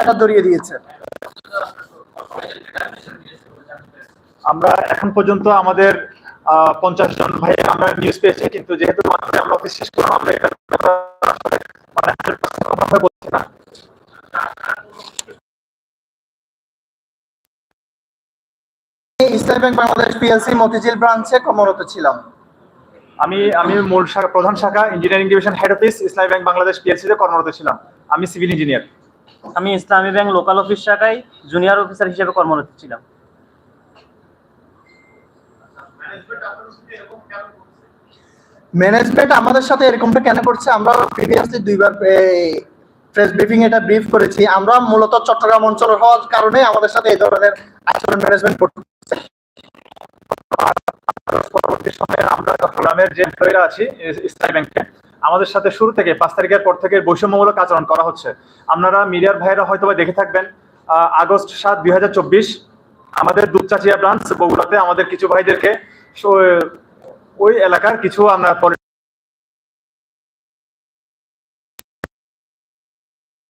টাকা ধরিয়ে দিয়েছে। আমরা এখন পর্যন্ত আমাদের পঞ্চাশ জন ভাই আমরা নিউজ পেয়েছি কিন্তু যেহেতু আমরা অফিস শেষ করলাম আমরা এটা মানে বলছি না। ইসলামী ব্যাংক বাংলাদেশ পিএলসি মতিঝিল ব্রাঞ্চে কর্মরত ছিলাম। আমি আমি মূল শাখা প্রধান শাখা engineering division head office Islami bank Bangladesh PLC তে কর্মরত ছিলাম। আমি সিভিল ইঞ্জিনিয়ার আমি ইসলামী ব্যাংক লোকাল অফিস শাখায় জুনিয়র অফিসার হিসেবে কর্মরত ছিলাম। ম্যানেজমেন্ট আমাদের সাথে এরকমটা কেন করছে? আমরা প্রিভিয়াসলি দুইবার প্রেস ব্রিফিং এটা ব্রিফ করেছি। আমরা মূলত চট্টগ্রাম অঞ্চল হওয়ার কারণে আমাদের সাথে এই ধরনের আচরণ ম্যানেজমেন্ট করছে। পরবর্তী সময়ে আমরা চট্টগ্রামের যে এমপ্লয়িরা আছি ইসলামী ব্যাংকে আমাদের সাথে শুরু থেকে পাঁচ তারিখের পর থেকে বৈষম্যমূলক আচরণ করা হচ্ছে। আপনারা মিডিয়ার ভাইরা হয়তো দেখে থাকবেন আগস্ট সাত, দুই আমাদের দুপচাচিয়া ব্রাঞ্চ বগুড়াতে আমাদের কিছু ভাইদেরকে ওই এলাকার কিছু আমরা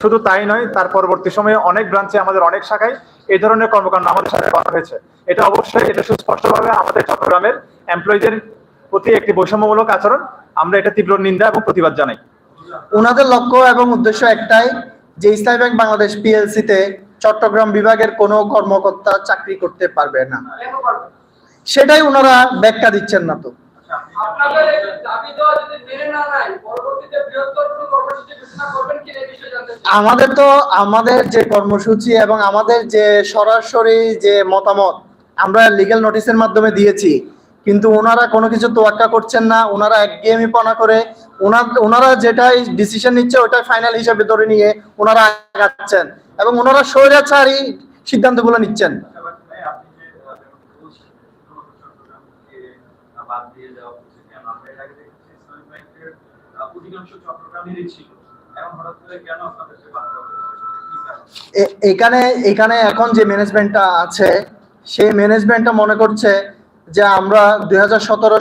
শুধু তাই নয়, তার পরবর্তী সময়ে অনেক ব্রাঞ্চে আমাদের অনেক শাখায় এই ধরনের কর্মকাণ্ড আমাদের সাথে করা হয়েছে। এটা অবশ্যই এটা সুস্পষ্টভাবে আমাদের চট্টগ্রামের এমপ্লয়ীদের প্রতি একটি বৈষম্যমূলক আচরণ আমরা এটা তীব্র নিন্দা এবং প্রতিবাদ জানাই। ওনাদের লক্ষ্য এবং উদ্দেশ্য একটাই যে ইসলামী ব্যাংক বাংলাদেশ পিএলসি তে চট্টগ্রাম বিভাগের কোনো কর্মকর্তা চাকরি করতে পারবে না। সেটাই ওনারা ব্যাখ্যা দিচ্ছেন না তো। মেনে আমাদের তো আমাদের যে কর্মসূচি এবং আমাদের যে সরাসরি যে মতামত আমরা লিগ্যাল নোটিশের মাধ্যমে দিয়েছি কিন্তু ওনারা কোনো কিছু তোয়াক্কা করছেন না, ওনারা একঘেয়েমি পনা করে। ওনার, ওনারা যেটাই ডিসিশন নিচ্ছে ওটাই ফাইনাল হিসাবে ধরে নিয়ে ওনারা আগাচ্ছেন এবং ওনারা স্বৈরাচারী সিদ্ধান্তগুলো নিচ্ছেন। এখানে এখানে এখন যে ম্যানেজমেন্টটা আছে, সেই ম্যানেজমেন্টটা মনে করছে যে আমরা দুই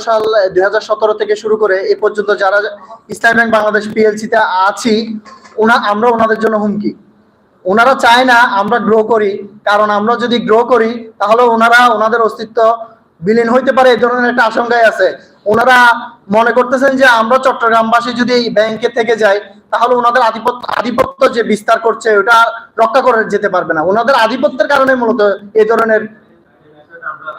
সাল, দুই থেকে শুরু করে এ পর্যন্ত যারা ইসলাম ব্যাংক বাংলাদেশ পিএলসি তে আছি, ওনা, আমরা ওনাদের জন্য হুমকি। ওনারা চায় না আমরা গ্রো করি, কারণ আমরা যদি গ্রো করি, তাহলে ওনারা ওনাদের অস্তিত্ব বিলীন হইতে পারে এই ধরনের একটা আশঙ্কায় আছে। ওনারা মনে করতেছেন যে আমরা চট্টগ্রামবাসী যদি এই ব্যাংকে থেকে যাই, তাহলে ওনাদের আধিপত্য আধিপত্য যে বিস্তার করছে, ওটা রক্ষা করে যেতে পারবে না। ওনাদের আধিপত্যের কারণে মূলত এই ধরনের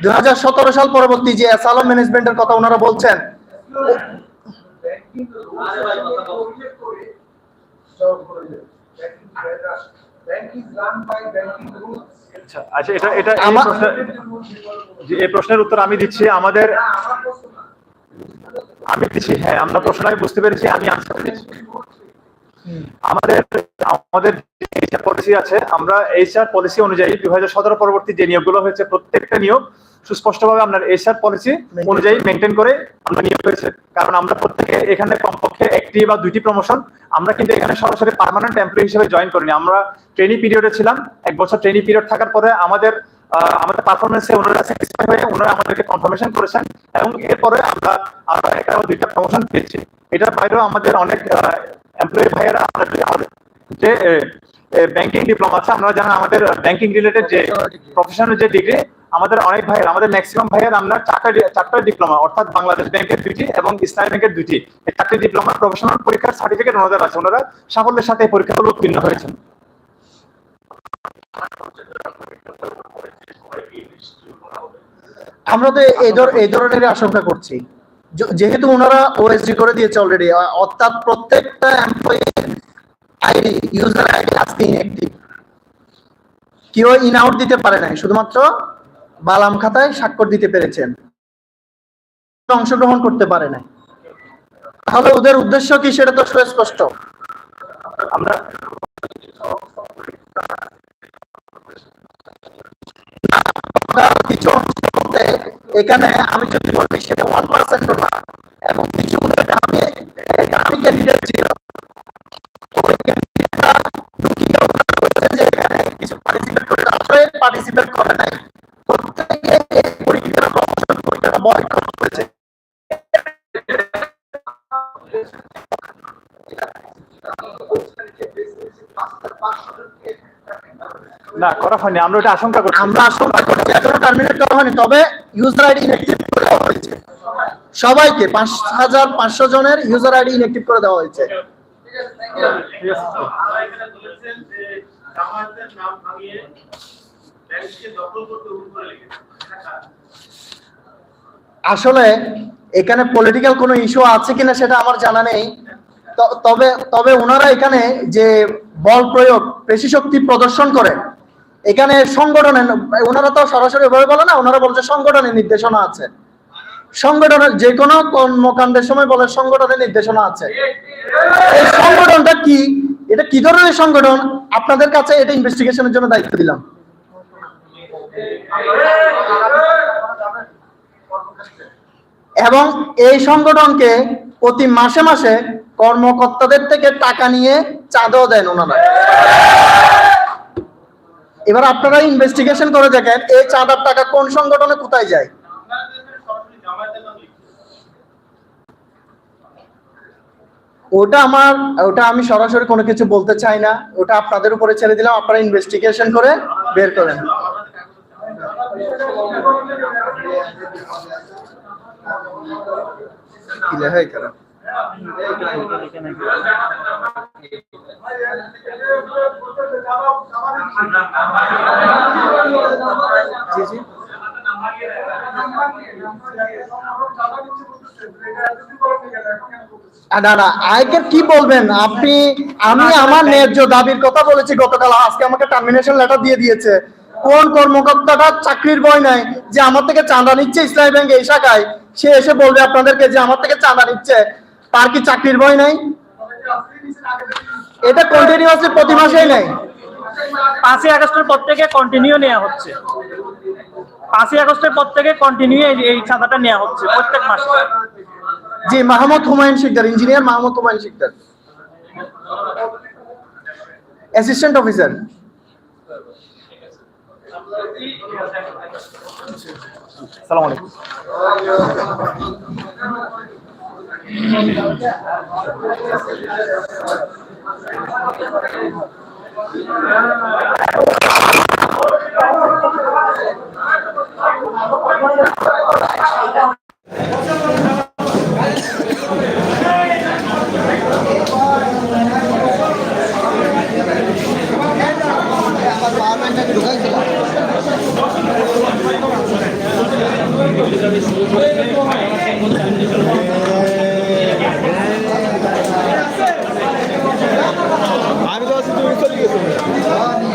দু হাজার সতেরো সাল পরবর্তী যে অ্যাসালম ম্যানেজমেন্টের কথা ওনারা বলছেন। আচ্ছা আচ্ছা এটা এটা এই প্রশ্নের- এই প্রশ্নের উত্তর আমি দিচ্ছি। আমাদের আমি দিচ্ছি হ্যাঁ আমরা প্রশ্ন আমি বুঝতে পেরেছি আমি আনসার দিচ্ছি। আমাদের আমাদের পলিসি আছে আমরা এইচআর পলিসি অনুযায়ী দুই হাজার সতেরো পরবর্তী যে নিয়োগগুলো হয়েছে প্রত্যেকটা নিয়োগ সুস্পষ্টভাবে আপনার এইচআর পলিসি অনুযায়ী মেনটেন করে আমরা নিয়োগ হয়েছে কারণ আমরা প্রত্যেকে এখানে কমপক্ষে একটি বা দুইটি প্রমোশন আমরা কিন্তু এখানে সরাসরি পার্মানেন্ট এমপ্লয়ি হিসেবে জয়েন করিনি। আমরা ট্রেনিং পিরিয়ডে ছিলাম এক বছর ট্রেনিং পিরিয়ড থাকার পরে আমাদের আমাদের পারফরমেন্সে ওনারা স্যাটিসফাই হয়ে ওনারা আমাদেরকে কনফার্মেশন করেছেন এবং এরপরে আমরা আমরা একটা দুইটা প্রমোশন পেয়েছি। এটার বাইরেও আমাদের অনেক এমপ্লয়ি ভাইয়েরা আমাদের যে ব্যাংকিং ডিপ্লোমা আছে আপনারা জানেন আমাদের ব্যাংকিং রিলেটেড যে প্রফেশনাল যে ডিগ্রি আমাদের অনেক ভাইয়ের, আমাদের ম্যাক্সিমাম ভাইয়ের আমরা চারটা চারটা ডিপ্লোমা অর্থাৎ বাংলাদেশ ব্যাংকের দুইটি এবং ইসলামী ব্যাংকের দুইটি। এই চারটি ডিপ্লোমা প্রফেশনাল পরীক্ষার সার্টিফিকেট ওনাদের আছে। ওনারা সাফল্যের সাথে এই পরীক্ষাগুলো উত্তীর্ণ হয়েছেন। আমরা তো এই এই ধরনের আশঙ্কা করছি। যেহেতু ওনারা ওএসডি করে দিয়েছে অলরেডি অর্থাৎ প্রত্যেকটা এমপ্লয়ি আইডি ইউজার কেউ ইন আউট দিতে পারে নাই, শুধুমাত্র বালাম খাতায় স্বাক্ষর দিতে পেরেছেন। অংশগ্রহণ করতে পারে নাই। তাহলে ওদের উদ্দেশ্য কি সেটা তো সুস্পষ্ট। কিছু এখানে আমি যদি বলি সেটা ওয়ান পার্সেন্ট না, এবং কিছু আমি আমি এই পরীক্ষাটা প্রমোশন পরীক্ষাটা বয়কট করেছে না করা হয়নি। আমরা ওটা আশঙ্কা করছি। আমরা আশঙ্কা করছি। এখনও টার্মিনেট করা হয়নি তবে ইউজার আইডি ইনঅ্যাক্টিভ করে দেওয়া হয়েছে। সবাইকে পাঁচ হাজার পাঁচশো জনের ইউজার আইডি ইনঅ্যাক্টিভ করে দেওয়া হয়েছে। ঠিক আছে। আমরা এখানে বলেছেন যে জামায়াতের নাম ভাঙিয়ে ব্যাংককে দখল করতে করে কার? আসলে এখানে পলিটিক্যাল কোনো ইস্যু আছে কিনা সেটা আমার জানা নেই। তবে তবে ওনারা এখানে যে বল প্রয়োগ, পেশি শক্তি প্রদর্শন করে, এখানে সংগঠনের ওনারা তো সরাসরি ভাবে বলে না ওনারা বলছে সংগঠনের নির্দেশনা আছে। সংগঠনের যে কোনো কর্মকাণ্ডের সময় বলে সংগঠনের নির্দেশনা আছে। এই সংগঠনটা কি? এটা কি ধরনের সংগঠন? আপনাদের কাছে এটা ইনভেস্টিগেশনের জন্য দায়িত্ব দিলাম। এবং এই সংগঠনকে প্রতি মাসে মাসে কর্মকর্তাদের থেকে টাকা নিয়ে চাঁদাও দেন ওনারা। এবার আপনারা ইনভেস্টিগেশন করে দেখেন, এই চাঁদার টাকা কোন সংগঠনে কোথায় যায়। ওটা আমার, ওটা আমি সরাসরি কোনো কিছু বলতে চাই না, ওটা আপনাদের উপরে ছেড়ে দিলাম, আপনারা ইনভেস্টিগেশন করে বের করেন। কি লেখা এখানে? জি জি কি বলবেন? আপনি, আমি আমার ন্যায্য দাবির কথা বলেছি গতকাল। আজকে আমাকে টার্মিনেশন লেটার দিয়ে দিয়েছে। কোন কর্মকর্তাটা চাকরির বয় নাই যে আমার থেকে চাঁদা নিচ্ছে ইসলামী ব্যাংক এই শাখায়? সে এসে বলবে আপনাদেরকে যে আমার থেকে চাঁদা নিচ্ছে। তার কি চাকরির বয় নাই? এটা কন্টিনিউয়াসলি প্রতি মাসেই নেই পাঁচই আগস্টের পর থেকে কন্টিনিউ নেওয়া হচ্ছে। পাঁচই আগস্টের পর থেকে কন্টিনিউ এই চাঁদাটা নেওয়া হচ্ছে প্রত্যেক মাসে। জি Mahmud Humayun Shikdar engineer Mahmud Humayun Shikdar. Assistant officer সালাম আলাইকুম। ঢুকাইছিলাম সমুদ্রের সমুদ্র